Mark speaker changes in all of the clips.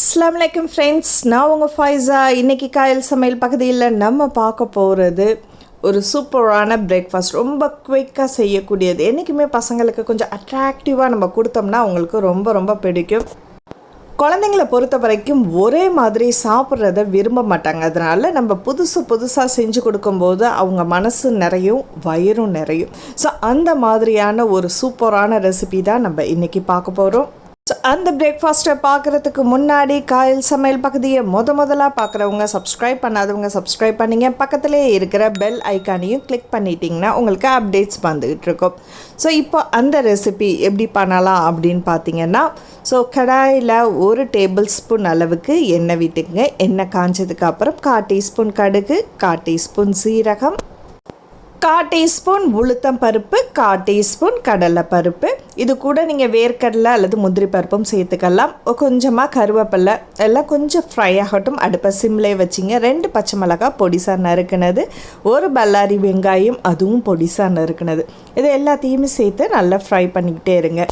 Speaker 1: அஸ்லாம் வலைக்கம் ஃப்ரெண்ட்ஸ் நான் உங்கள் ஃபைஸா இன்றைக்கி காயல் சமையல் பகுதியில் நம்ம பார்க்க போகிறது ஒரு சூப்பரான பிரேக்ஃபாஸ்ட் ரொம்ப குயிக்காக செய்யக்கூடியது. என்றைக்குமே பசங்களுக்கு கொஞ்சம் அட்ராக்டிவாக நம்ம கொடுத்தோம்னா அவங்களுக்கு ரொம்ப ரொம்ப பிடிக்கும். குழந்தைங்கள பொறுத்த வரைக்கும் ஒரே மாதிரி சாப்பிட்றத விரும்ப மாட்டாங்க. அதனால் நம்ம புதுசு புதுசாக செஞ்சு கொடுக்கும்போது அவங்க மனசு நிறையும் வயிறும் நிறையும். ஸோ அந்த மாதிரியான ஒரு சூப்பரான ரெசிபி தான் நம்ம இன்றைக்கி பார்க்க போகிறோம் அந்த பிரேக்ஃபாஸ்ட்டை பார்க்குறதுக்கு முன்னாடி காயல் சமையல் பகுதியை முத முதலாக பார்க்குறவங்க சப்ஸ்கிரைப் பண்ணாதவங்க சப்ஸ்கிரைப் பண்ணிங்க. பக்கத்துலேயே இருக்கிற பெல் ஐக்கானையும் கிளிக் பண்ணிட்டீங்கன்னா உங்களுக்கு அப்டேட்ஸ் வந்துக்கிட்டு இருக்கும். ஸோ இப்போ அந்த ரெசிபி எப்படி பண்ணலாம் அப்படின்னு பார்த்தீங்கன்னா ஸோ கடாயில் ஒரு டேபிள் ஸ்பூன் அளவுக்கு எண்ணெய் விட்டுக்குங்க. எண்ணெய் காஞ்சதுக்கு அப்புறம் கால் டீஸ்பூன் கடுகு கால் டீஸ்பூன் சீரகம் கா டீஸ்பூன் உளுத்தம் பருப்பு கா டீஸ்பூன் கடலை பருப்பு இது கூட நீங்கள் வேர்க்கடலை அல்லது முந்திரி பருப்பும் சேர்த்துக்கலாம். கொஞ்சமாக கருவேப்பிலை எல்லாம் கொஞ்சம் ஃப்ரை ஆகட்டும். அடுப்பை சிம்லே வச்சிங்க. ரெண்டு பச்சை மிளகாய் பொடிசாக நறுக்குனது. ஒரு பல்லாரி வெங்காயம் அதுவும் பொடிசாக நறுக்குனது. இது எல்லாத்தையுமே சேர்த்து நல்லா ஃப்ரை பண்ணிக்கிட்டே இருங்க.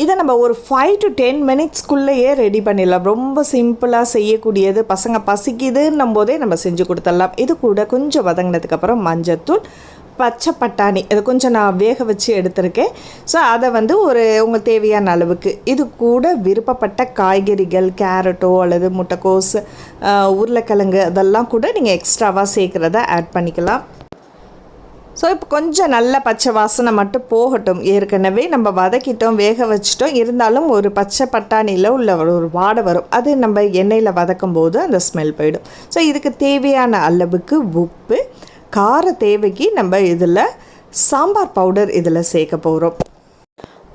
Speaker 1: இதை நம்ம ஒரு ஃபைவ் டு டென் மினிட்ஸ்க்குள்ளேயே ரெடி பண்ணிடலாம். ரொம்ப சிம்பிளாக செய்யக்கூடியது பசங்க பசிக்குதுன்னும் போதே நம்ம செஞ்சு கொடுத்துடலாம். இது கூட கொஞ்சம் வதங்கினதுக்கப்புறம் மஞ்சத்தூள் பச்சை பட்டாணி அதை கொஞ்சம் நான் வேக வச்சு எடுத்திருக்கேன். ஸோ அதை வந்து ஒரு உங்கள் தேவையான அளவுக்கு. இது கூட விருப்பப்பட்ட காய்கறிகள் கேரட்டோ அல்லது முட்டைக்கோஸ் உருளைக்கிழங்கு அதெல்லாம் கூட நீங்கள் எக்ஸ்ட்ராவாக சேர்க்குறத ஆட் பண்ணிக்கலாம். ஸோ இப்போ கொஞ்சம் நல்ல பச்சை வாசனை மட்டும் போகட்டும். ஏற்கனவே நம்ம வதக்கிட்டோம் வேக வச்சிட்டோம். இருந்தாலும் ஒரு பச்சை பட்டாணியில் உள்ள ஒரு வாடை வரும். அது நம்ம எண்ணெயில் வதக்கும் போது அந்த ஸ்மெல் போயிடும். ஸோ இதுக்கு தேவையான அளவுக்கு உப்பு கார தேவைக்கு நம்ம இதில் சாம்பார் பவுடர் இதில் சேர்க்க போகிறோம்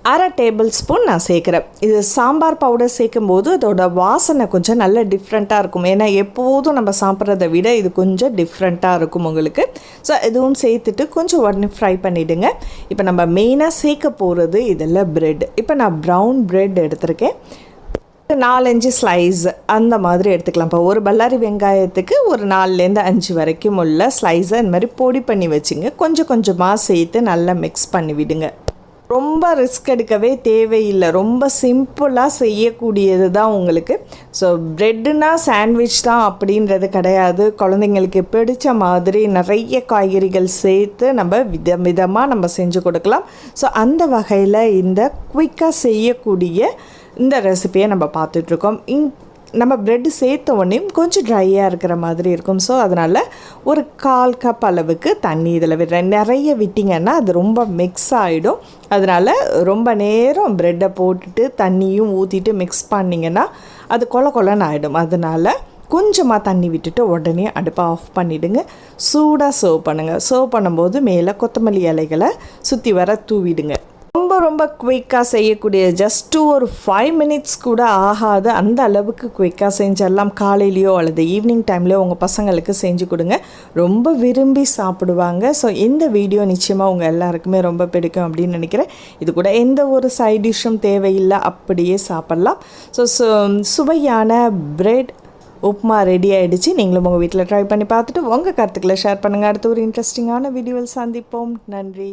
Speaker 1: அரை டேபிள் ஸ்பூன் நான் சேர்க்குறேன். இது சாம்பார் பவுடர் சேர்க்கும் போது அதோட வாசனை கொஞ்சம் நல்ல டிஃப்ரெண்ட்டாக இருக்கும். ஏன்னா எப்போதும் நம்ம சாப்பிட்றத விட இது கொஞ்சம் டிஃப்ரெண்ட்டாக இருக்கும் உங்களுக்கு. ஸோ இதுவும் சேர்த்துட்டு கொஞ்சம் உடனே ஃப்ரை பண்ணிவிடுங்க இப்போ நம்ம மெயினாக சேர்க்க போகிறது இதில் ப்ரெட் இப்போ நான் ப்ரௌன் ப்ரெட் எடுத்திருக்கேன். நாலஞ்சு ஸ்லைஸ் அந்த மாதிரி எடுத்துக்கலாம். இப்போ ஒரு பல்லாரி வெங்காயத்துக்கு ஒரு நாலுலேருந்து அஞ்சு வரைக்கும் உள்ள ஸ்லைஸை இந்த மாதிரி பொடி பண்ணி வச்சுங்க. கொஞ்சம் கொஞ்சமாக சேர்த்து நல்லா மிக்ஸ் பண்ணி விடுங்க ரொம்ப ரிஸ்க் எடுக்கவே தேவையில்லை. ரொம்ப சிம்பிளாக செய்யக்கூடியது தான் உங்களுக்கு. ஸோ ப்ரெட்டுனா சாண்ட்விச் தான் அப்படின்றது கிடையாது. குழந்தைங்களுக்கு பிடிச்ச மாதிரி நிறைய காய்கறிகள் சேர்த்து நம்ம வித விதமாக நம்ம செஞ்சு கொடுக்கலாம். ஸோ அந்த வகையில் இந்த குயிக்காக செய்யக்கூடிய இந்த ரெசிப்பியை நம்ம பார்த்துட்ருக்கோம் இங் நம்ம ப்ரெட்டு சேர்த்த உடனே கொஞ்சம் ட்ரையாக இருக்கிற மாதிரி இருக்கும். ஸோ அதனால் ஒரு கால் கப் அளவுக்கு தண்ணி இதில் விடுறேன் நிறைய விட்டிங்கன்னா அது ரொம்ப மிக்ஸ் ஆகிடும் அதனால் ரொம்ப நேரம் ப்ரெட்டை போட்டுட்டு தண்ணியும் ஊற்றிட்டு மிக்ஸ் பண்ணிங்கன்னா அது கொல கொலன்னு ஆகிடும் அதனால் கொஞ்சமாக தண்ணி விட்டுட்டு உடனே அடுப்பை ஆஃப் பண்ணிவிடுங்க சூடாக சர்வ் பண்ணுங்கள் சர்வ் பண்ணும்போது மேலே கொத்தமல்லி இலைகளை சுற்றி வர தூவிடுங்க. ரொம்ப குயிக்காக செய்யக்கூடிய ஜஸ்ட்டு ஒரு ஃபைவ் மினிட்ஸ் கூட ஆகாது. அந்த அளவுக்கு குயிக்காக செஞ்சிடலாம். காலையிலையோ அல்லது ஈவினிங் டைம்லையோ உங்கள் பசங்களுக்கு செஞ்சு கொடுங்க. ரொம்ப விரும்பி சாப்பிடுவாங்க. ஸோ இந்த வீடியோ நிச்சயமாக உங்கள் எல்லாருக்குமே ரொம்ப பிடிக்கும் அப்படின்னு நினைக்கிறேன். இது கூட எந்த ஒரு சைட் டிஷ்ஷும் தேவையில்லை. அப்படியே சாப்பிட்லாம். ஸோ சுவையான பிரெட் உப்மா ரெடி ஆகிடுச்சு நீங்களும் உங்கள் வீட்டில் ட்ரை பண்ணி பார்த்துட்டு உங்கள் கருத்துக்களை ஷேர் பண்ணுங்கள் அடுத்து ஒரு இன்ட்ரெஸ்டிங்கான வீடியோவில் சந்திப்போம். நன்றி.